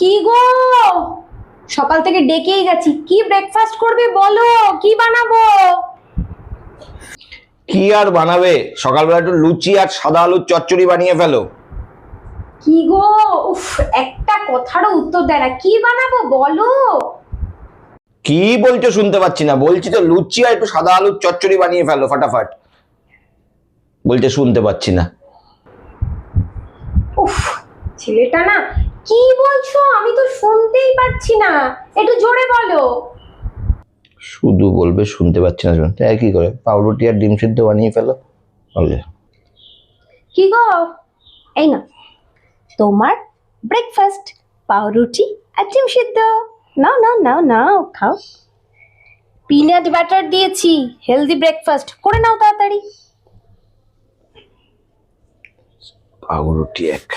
কি গো? সকাল থেকে ডেকেই যাচ্ছি কি ব্রেকফাস্ট করবে বলো? কি বানাবো? কি আর বানাবে? সকালবেলা একটু লুচি আর সাদা আলুর চচ্চড়ি বানিয়ে ফেলো। কি গো? উফ একটা কথারও উত্তর দেয় না। কি বানাবো বলো? কি বলছো শুনতে পাচ্ছি না। বলছি তো লুচি আর একটু সাদা আলুর চচ্চড়ি বানিয়ে ফেলো ফাটাফাট। বলছে শুনতে পাচ্ছি না। উফ ছেলেটা না কি বলছো? আমি তো শুনতেই পাচ্ছি না। একটু জোরে বলো। শুধু বলবে শুনতে পাচ্ছি না শুনতে। কি করে? পাউরুটি আর ডিম সিদ্ধ বানিয়ে ফেলো। বলবে কি গো? এই না তোমার ব্রেকফাস্ট পাউরুটি আর ডিম সিদ্ধ। নাও নাও নাও নাও খাও। পিনাট বাটার দিয়েছি হেলদি ব্রেকফাস্ট করে নাও তাড়াতাড়ি। পাউরুটি এক